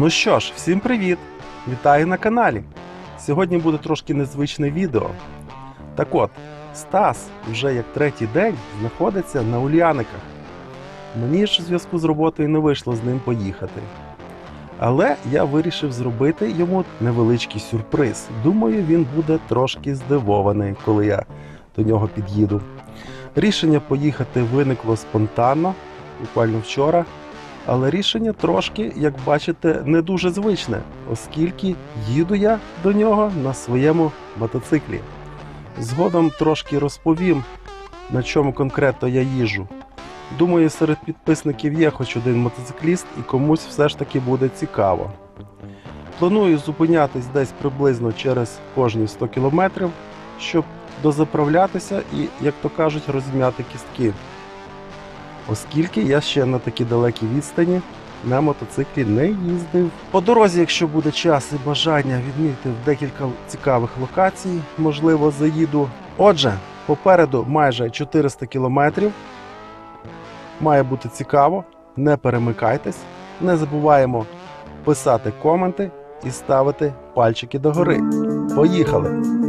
Ну що ж, всім привіт! Вітаю на каналі. Сьогодні буде трошки незвичне відео. Так от, Стас вже як третій день знаходиться на Ульяниках. Мені ж у зв'язку з роботою не вийшло з ним поїхати. Але я вирішив зробити йому невеличкий сюрприз. Думаю, він буде трошки здивований, коли я до нього під'їду. Рішення поїхати виникло спонтанно, буквально вчора. Але рішення трошки, як бачите, не дуже звичне, оскільки їду я до нього на своєму мотоциклі. Згодом трошки розповім, на чому конкретно я їжу. Думаю, серед підписників є хоч один мотоцикліст і комусь все ж таки буде цікаво. Планую зупинятись десь приблизно через кожні 100 кілометрів, щоб дозаправлятися і, як то кажуть, розм'яти кістки оскільки я ще на такій далекій відстані на мотоциклі не їздив. По дорозі, якщо буде час і бажання відмітив декілька цікавих локацій, можливо, заїду. Отже, попереду майже 400 кілометрів. Має бути цікаво, не перемикайтесь, не забуваємо писати коменти і ставити пальчики догори. Поїхали!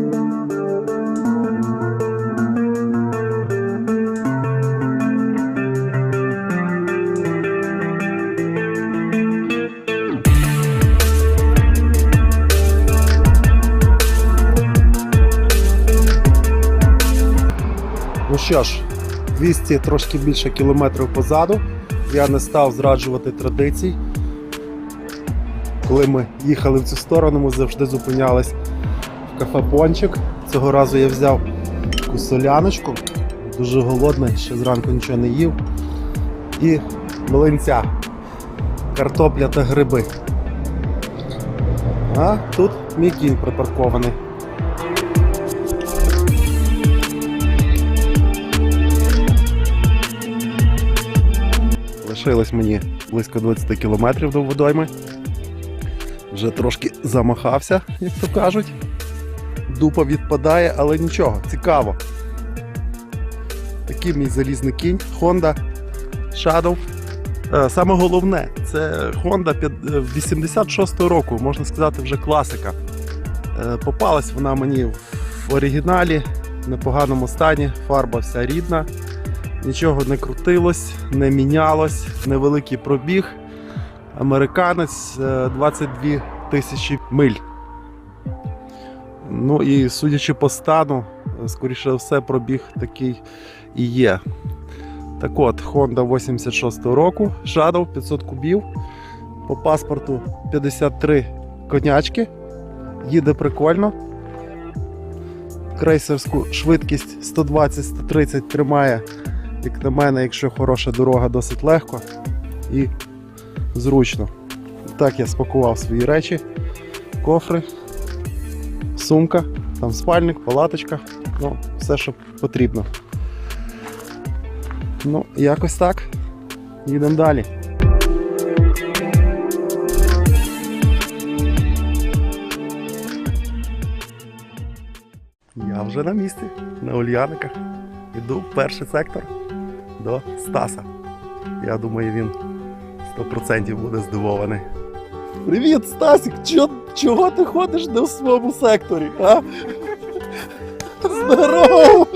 Що ж, 200 трошки більше кілометрів позаду. Я не став зраджувати традицій. Коли ми їхали в цю сторону, ми завжди зупинялись в кафе Пончик. Цього разу я взяв таку соляночку, дуже голодний, ще зранку нічого не їв. І млинця, картопля та гриби. А тут мій кінь припаркований. Лишилось мені близько 20 кілометрів до водойми. Вже трошки замахався, як то кажуть. Дупа відпадає, але нічого, цікаво. Такий мій залізний кінь Honda Shadow. Е, Саме головне, це Honda е, 86-го року, можна сказати, вже класика. Е, Попалась вона мені в оригіналі, в непоганому стані, фарба вся рідна. Нічого не крутилось, не мінялось, невеликий пробіг. Американець е, 22 тисячі миль. Ну і судячи по стану, е, скоріше все, пробіг такий і є. Так от, Honda 86 року, Shadow 500 кубів. По паспорту 53 конячки. Їде прикольно. Крейсерську швидкість 120-130 тримає як на мене, якщо хороша дорога, досить легко і зручно. Так я спакував свої речі, кофри, сумка, там спальник, палаточка, ну, все, що потрібно. Ну, якось так. Їдемо далі. Я вже на місці, на Ульяниках. Іду в перший сектор до Стаса. Я думаю, він 100% буде здивований. Привіт, Стасік! Чо, чого ти ходиш не в своєму секторі? А? Здорово!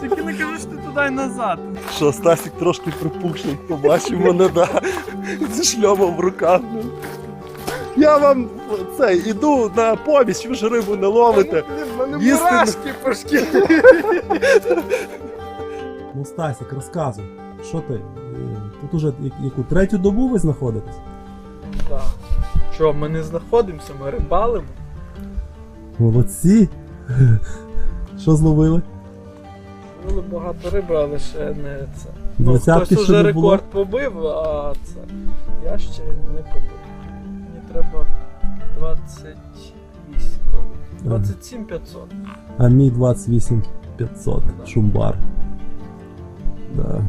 Тільки не кажи, що ти туди назад. Що, Стасік трошки припухший, побачив мене, да, зі шльомом в руках. Я вам це, іду на поміч, ви ж рибу не ловите. Їсти мурашки по шкірі. Ну, Стасік, розказуй, що ти? е, Тут уже яку третю добу ви знаходитесь? Так. Що, ми не знаходимося, ми рибалимо. Молодці! Що зловили? Було багато риби, але ще не це. Ну, хтось уже не було? рекорд побив, а це. Я ще не побив. Мені треба 28 ловити. 27 500. А мій 28 500 Да. шумбар. Да.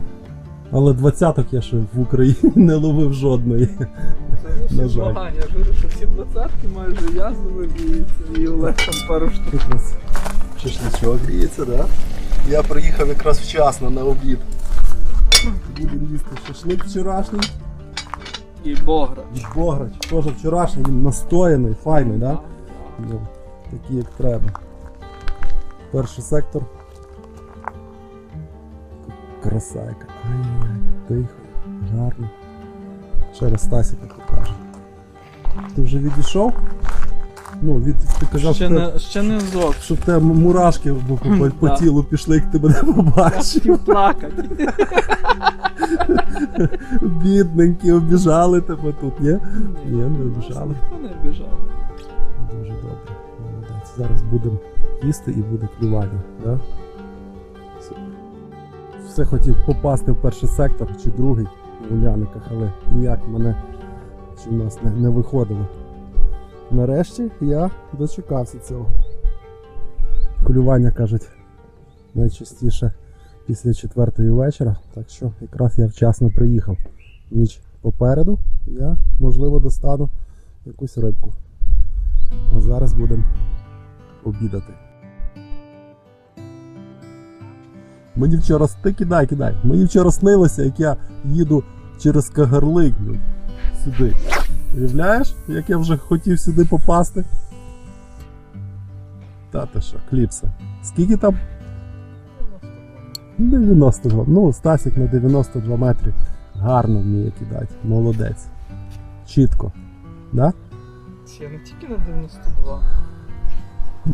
Але двадцяток я ще в Україні не ловив жодної. Це На зовсім жаль. багато. Я говорю, що всі двадцятки майже я зловив і, це, і Олег там пару штук. Тут у нас Шашличок гріється, да? Я приїхав якраз вчасно на обід. будемо їсти шашлик вчорашній. І богра. Від Бограч. Теж вчорашній, він настояний, файний, да? Ну, такий як треба. Перший сектор. Красайка. Ай-яй, тихо, гарно. Ще раз Стасіка покажу. Ти вже відійшов? Ну, від ти казав, Ще що, те- не, ще не зок. що в тебе мурашки по, по, по Да. тілу пішли, як ти мене побачив. хотів плакати. Бідненькі, обіжали тебе тут, ні? Ні, не обіжали. Ніхто не обіжав. Дуже добре. Молодець. Зараз будемо їсти і буде клювання, да? Все хотів попасти в перший сектор чи другий у Ляниках, але ніяк мене чи в нас не, не виходило. Нарешті я дочекався цього. Клювання, кажуть, найчастіше після четвертої вечора, так що якраз я вчасно приїхав. Ніч попереду, я можливо достану якусь рибку. А зараз будемо обідати. Мені вчора ти кидай, кидай. Мені вчора снилося, як я їду через Кагарлик блін, сюди. Уявляєш, як я вже хотів сюди попасти? Та ти що, кліпса. Скільки там? 92. Ну, Стасік на 92 метри. Гарно вміє кидати. Молодець. Чітко. Да? Я не тільки на 92.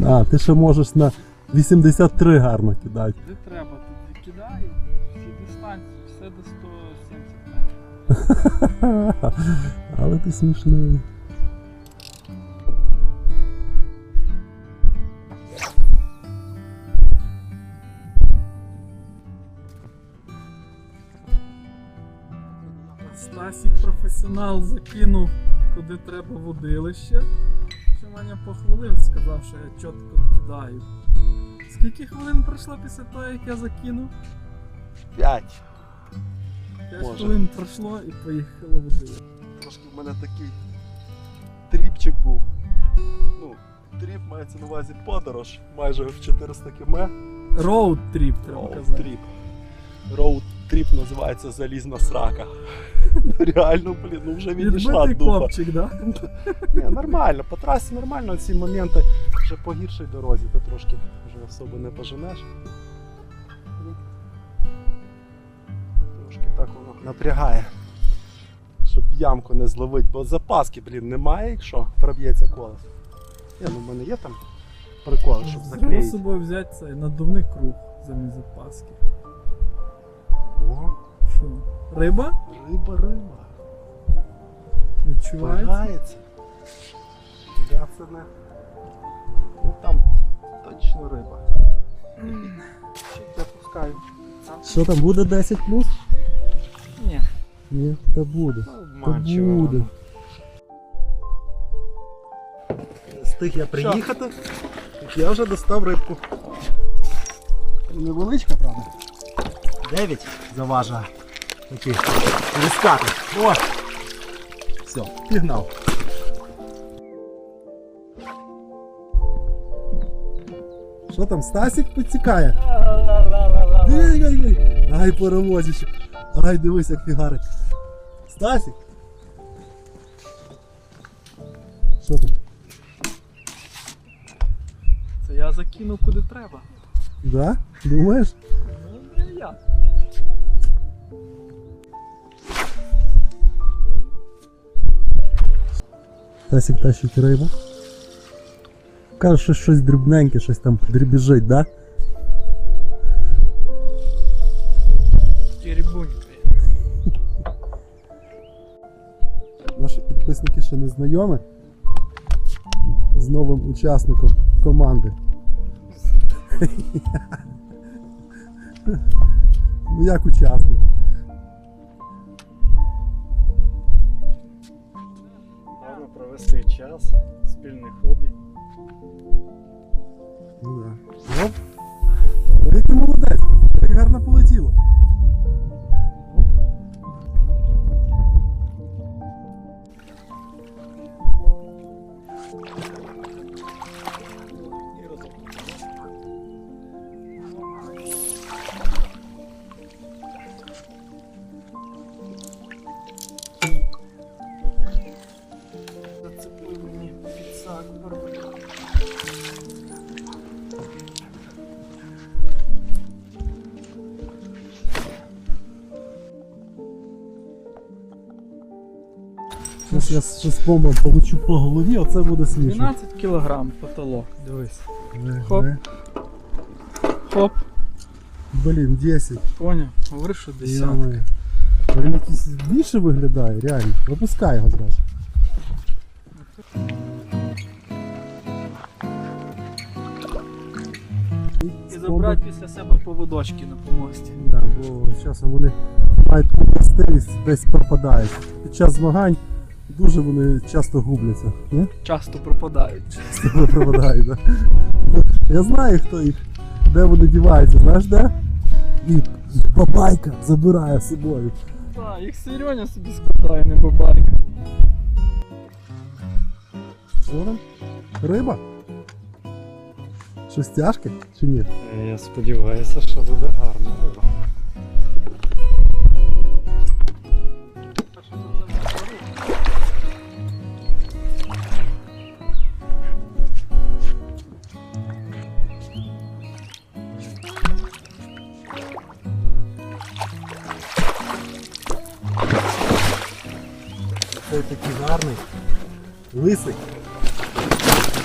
А, ти ще можеш на 83 гарно кидати. Де треба, кидаю. Всі дистанції, все до 170 метрів. Але ти смішний. Стасік професіонал закинув, куди треба водилище. Ще мене похвалив, сказав, що я чітко кидаю. Скільки хвилин пройшло після того, як я закинув? П'ять. 5 Може. хвилин пройшло і поїхало водилище. Трошки в мене такий тріпчик був. Ну, тріп мається на увазі подорож майже в 400 км. Роуд тріп, треба Роуд казати. тріп. Роуд тріп називається залізна срака. Реально, блін, ну вже відійшла Відбитий дупа. копчик, да? Ні, нормально, по трасі нормально, ці моменти вже по гіршій дорозі, ти трошки особо не поженеш. Трошки так воно напрягає. Щоб ямку не зловити, бо запаски, блін, немає, якщо проб'ється колес. Ні, ну в мене є там прикол, щоб Треба з собою взяти цей надувний круг замість запаски. О, Що? Риба? риба, риба. Відчувається? Вагається. Да, це не. Ну там точно риба. Я пускаю. Що там буде 10 плюс? Ні. Ні, та буде. Ну, Та буде. Встиг я приїхати, як я вже достав рибку. Невеличка, правда? 9 заважає. Такий лискати. О! Все, пігнав. Що там, Стасік підтікає? Ай, паровозище. Ай, дивись, як фігарить. Стасік. Що там? Це я закинув куди треба. Да? Думаєш? Ну, не я. Стасік тащить рибу. Каже, що щось дрібненьке, щось там дрібіжить, да? Теребунька. Наші підписники ще не знайомі з новим учасником команди. Ну як учасник? Зараз я з бомбом получу по голові, оце буде смішно. 12 кілограм потолок, дивись. Хоп. Хоп, Блін, 10. поняв. Говори, що десятка. Йо-моє. Він якийсь більше виглядає, реально. Випускай його зразу. І забрати після себе поводочки на помості. Да, бо часом вони мають властивість десь пропадають. Під час змагань дуже вони часто губляться. Ні? Часто пропадають. Часто пропадають, да. Я знаю, хто їх, де вони діваються, знаєш де? І бабайка забирає з собою. Так, їх Сірьоня собі складає, не бабайка. Що там? Риба? Щось тяжке чи ні? Е, Я сподіваюся, що буде гарна риба. Цей такий гарний, лисий,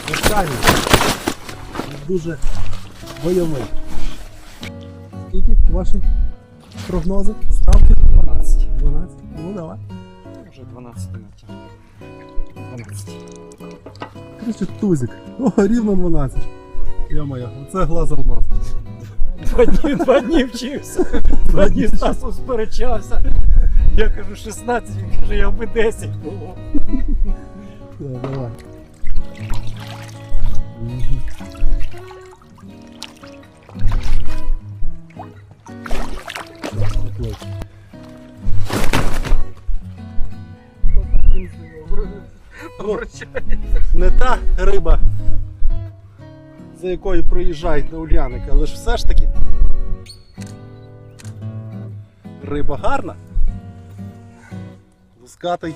вертальний, дуже бойовий. Скільки ваші прогнози? Ставки? 12. 12? Ну давай. Вже 12 натяг. 12. Короче, тузик. О, рівно 12. Йо-моє, оце глаз алмаз. Два дні, два дні вчився. Два дні з Стасом сперечався. Я кажу 16, він я би 10 було. Давай. Так, обручає. не та риба, за якою проїжджають на Ульяника, але ж все ж таки. Риба гарна. Лускатий.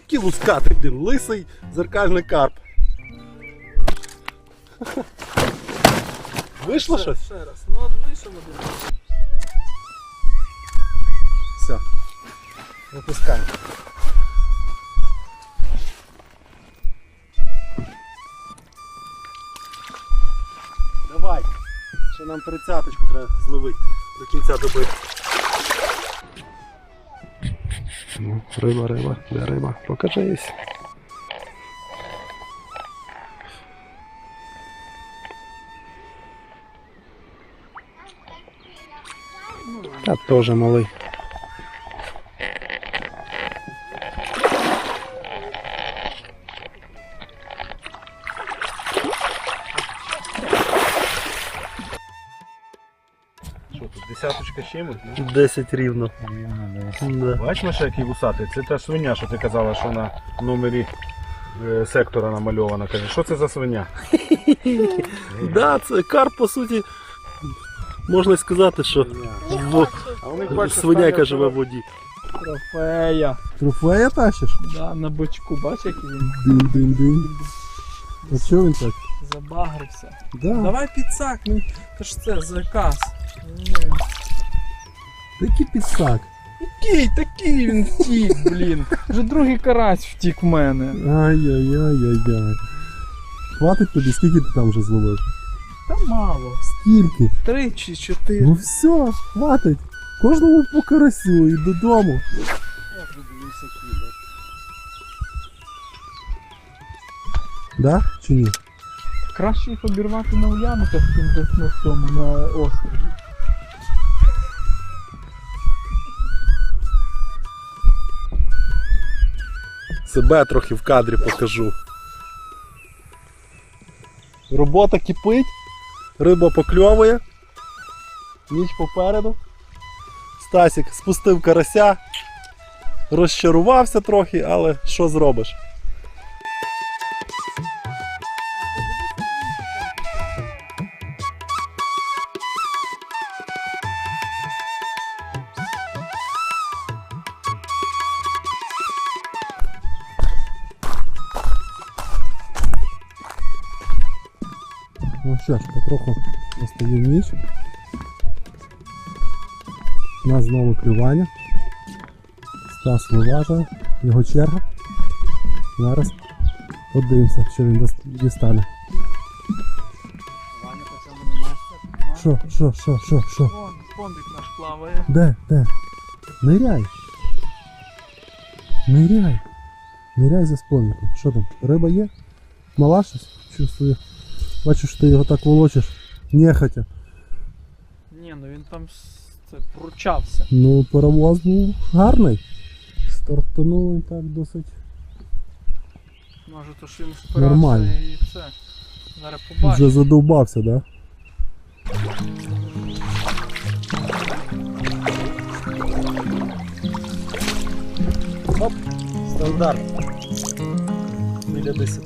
Який лускатий, блін, лисий зеркальний карп. Вийшло Ще- щось? Ще раз. Ну от вийшов один. Все. Випускаємо. Давай. Ще нам тридцяточку треба зловити до кінця доби. Ну, риба, риба, де риба? Покажись. Та теж малий. Чимось? 10 рівно. Да. Бачиш, Маша, який вусатий? Це та свиня, що ти казала, що на номері е, сектора намальована. Каже, що це за свиня? Да, це карп, по суті, можна сказати, що в... А у свиняка живе в воді. Трофея. Трофея тащиш? Да, на бочку, бач, як він Дин-дин-дин. А чого він так? забагрився. Да. Давай підсак, ну то ж це заказ. Такий підсак. Який такий він втік, блін. Вже другий карась втік в мене. Ай-яй-яй-яй-яй. Хватить тобі, скільки ти там вже зловив? Та мало. Скільки? Три чи чотири. Ну все, хватить. Кожному по карасю і додому. Да? Чи ні? Краще їх обірвати на уянках, чим десь на цьому, на острові. Себе трохи в кадрі покажу. Робота кипить, риба покльовує, ніч попереду. Стасік спустив карася, розчарувався трохи, але що зробиш? Клювання. Стас виважує, його черга. Зараз подивимося, що він дістане. Що, що, що, що, що? Вон, фондик наш плаває. Де, де? Ниряй. Ниряй. Ниряй за спомником. Що там? Риба є? Мала щось? Чувствую. Бачу, що ти його так волочиш. Нехотя. Ні, ну він там це пручався. Ну, паровоз був гарний. Стартанув він так досить. Може, то що він впирався Нормально. і все. Зараз побачимо. Вже задовбався, так? да? Стандарт. Біля 10.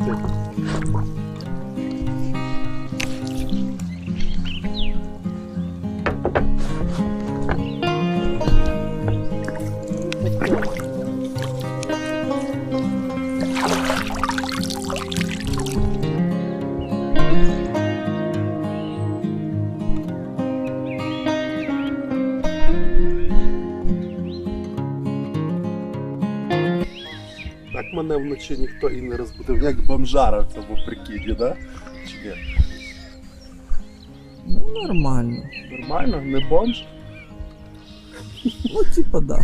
Вночі ніхто і не розбудив, як бомжара в цьому прикиді, да? Чи ні? Ну, нормально. Нормально, не бомж? Ну, типа, да.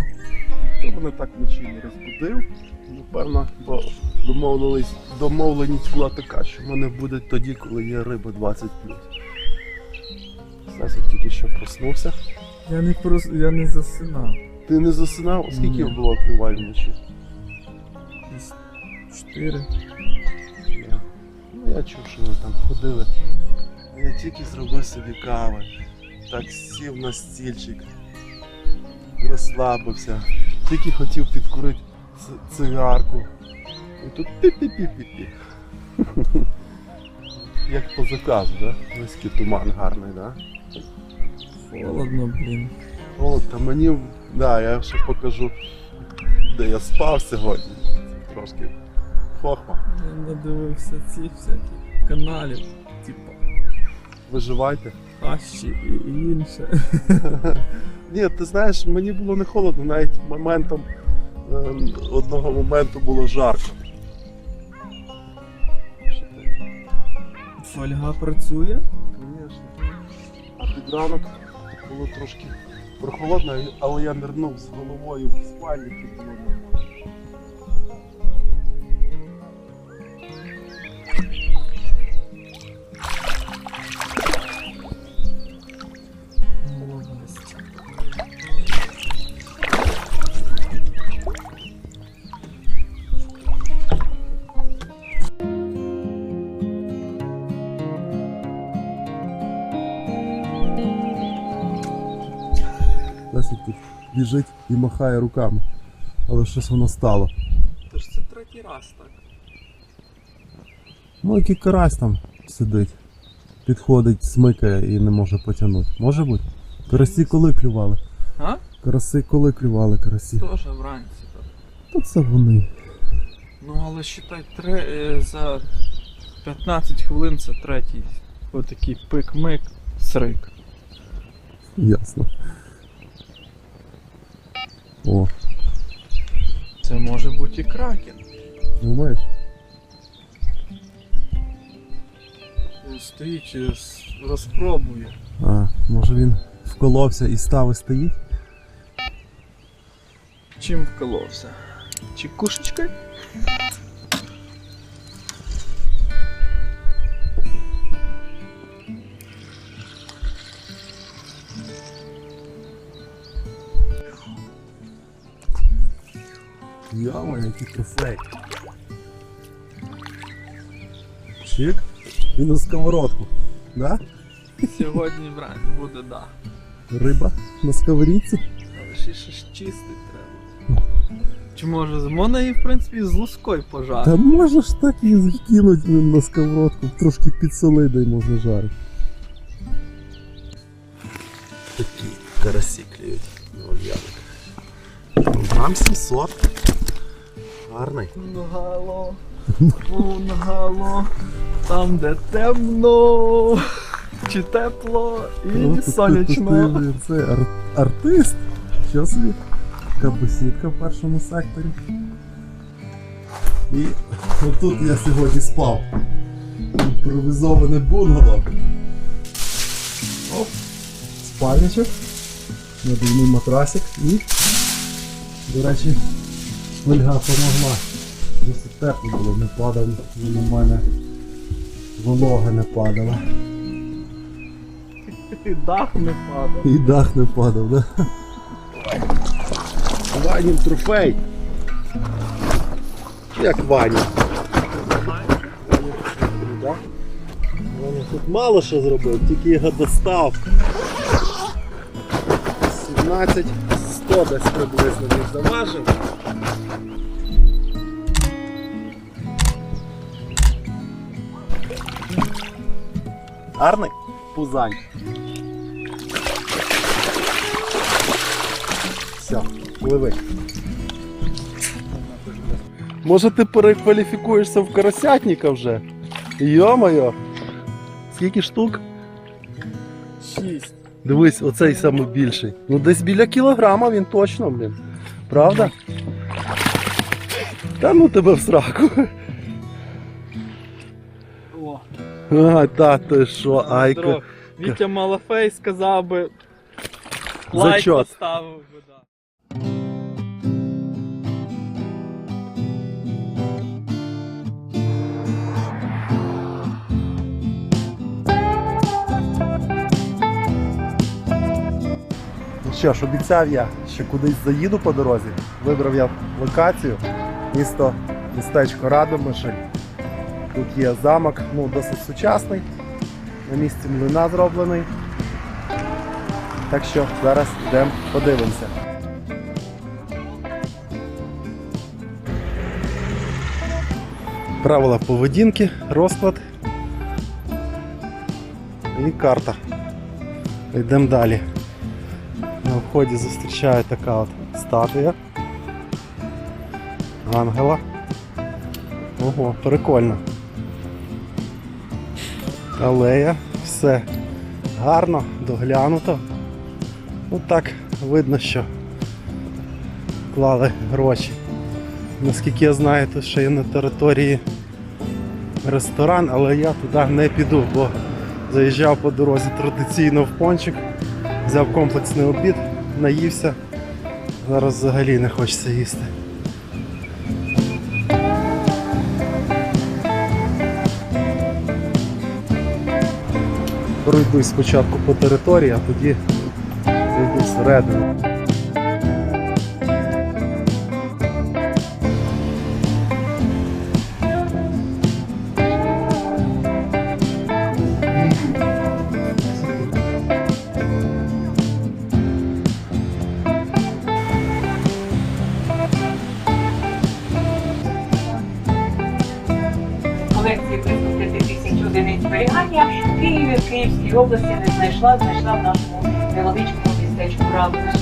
Хто мене так вночі не розбудив? Напевно, бо домовились, домовленість була така, що в мене буде тоді, коли є риба 20 Стасик тільки що проснувся. Я не прос... я не засинав. Ти не засинав? Скільки Ні. було клювань вночі? Десь чотири. Я- Ну я чув, що ви там ходили. Я тільки зробив собі кави. Так сів на стільчик, розслабився. Тільки хотів підкурити цигарку. І тут пі-пі-пі-пі-пі. Як по заказу, да? Виський туман гарний, да? Холодно, блін. О, та мені. Да, я ще покажу, де я спав сьогодні. Трошки надивився ці всякі каналів, типа Виживайте. Хащі і інше. Ні, ти знаєш, мені було не холодно, навіть моментом ем, одного моменту було жарко. Фольга працює. Звісно. А під ранок було трошки прохолодно, але я нирнув з головою в спальники було і махає руками. Але щось воно стало. Тож це третій раз так. Ну, який карась там сидить. Підходить, смикає і не може потягнути. Може бути? Карасі коли клювали? А? Караси коли клювали карасі? Теж вранці так. Та це вони. Ну але считай, тре... е, за 15 хвилин це третій. Отакий пик-мик, срик. Ясно. О, Це може бути і кракен. думаєш? Стоїть і розпробує. А, може він вколовся і став і стоїть? Чим вколовся? Чи кушечкою? Яма, який трофей. Чик. І на сковородку. Да? Сьогодні вранці буде да. Риба на сковорідці. Але ще щось чистить треба. Чи може з можна її, в принципі, з лускою пожарити? Та можна ж так і закинуть блін, на сковородку, трошки підсоли, дай можна жарити. Такі карасі клюють. Грам 700. Гарний. Пунгало, пунгало, там де темно, чи тепло ти, сонячно. Це ар- артист. Що собі? Така бесідка в першому секторі. І Отут я сьогодні спав. Імпровізоване бунгало. Оп. Спальничок. Надувний матрасик і, до речі, фольга помогла. Досить тепло було, не падав він у мене. Волога не падала. І дах не падав. І дах не падав, да? Ванін трофей. Як Ваня? Ваня тут мало що зробив, тільки його достав. 17 100 десь приблизно він заважив. Гарний? Пузань. Все, пливи. Може ти перекваліфікуєшся в карасятника вже? Йо-моє! Скільки штук? Шість. Дивись, оцей самий більший. Ну десь біля кілограма він точно, блін. Правда? Та ну тебе в сраку. О, А, та ти що, айка. Вітя Малафей сказав би. Лайк Зачет. поставив би, да. Ну що ж, обіцяв я, що кудись заїду по дорозі. Вибрав я локацію. Місто, містечко Радомишль. Тут є замок, ну досить сучасний. На місці млина зроблений. Так що зараз йдемо подивимося. Правила поведінки, розклад і карта. Йдемо далі. На вході зустрічає така от статуя. Ангела. Ого, прикольно. Алея, все гарно, доглянуто. Ну так видно, що клали гроші. Наскільки я знаю, тут ще є на території ресторан, але я туди не піду, бо заїжджав по дорозі традиційно в пончик взяв комплексний обід, наївся. Зараз взагалі не хочеться їсти. Пройдусь спочатку по території, а тоді зайду всередину. Київській області не знайшла, знайшла в нашому невеличкому містечку Радовищ.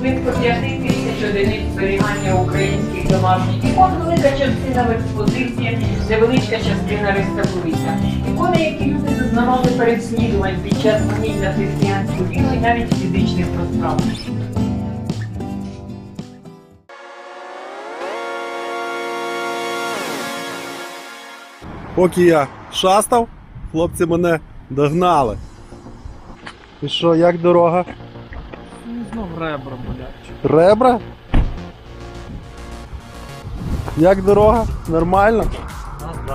Близько 5 тисяч одиниць зберігання українських домашніх ікон, велика частина в експозиції, невеличка частина реставрується. Ікони, які люди зазнавали переслідувань під час гоніння християнську віру і навіть фізичних розправ. Поки я шастав, хлопці мене догнали. І що, як дорога? Ну, знов ребра болять. Ребра? Як дорога? Нормально? Ну.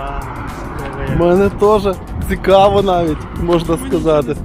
У мене теж цікаво навіть, можна сказати.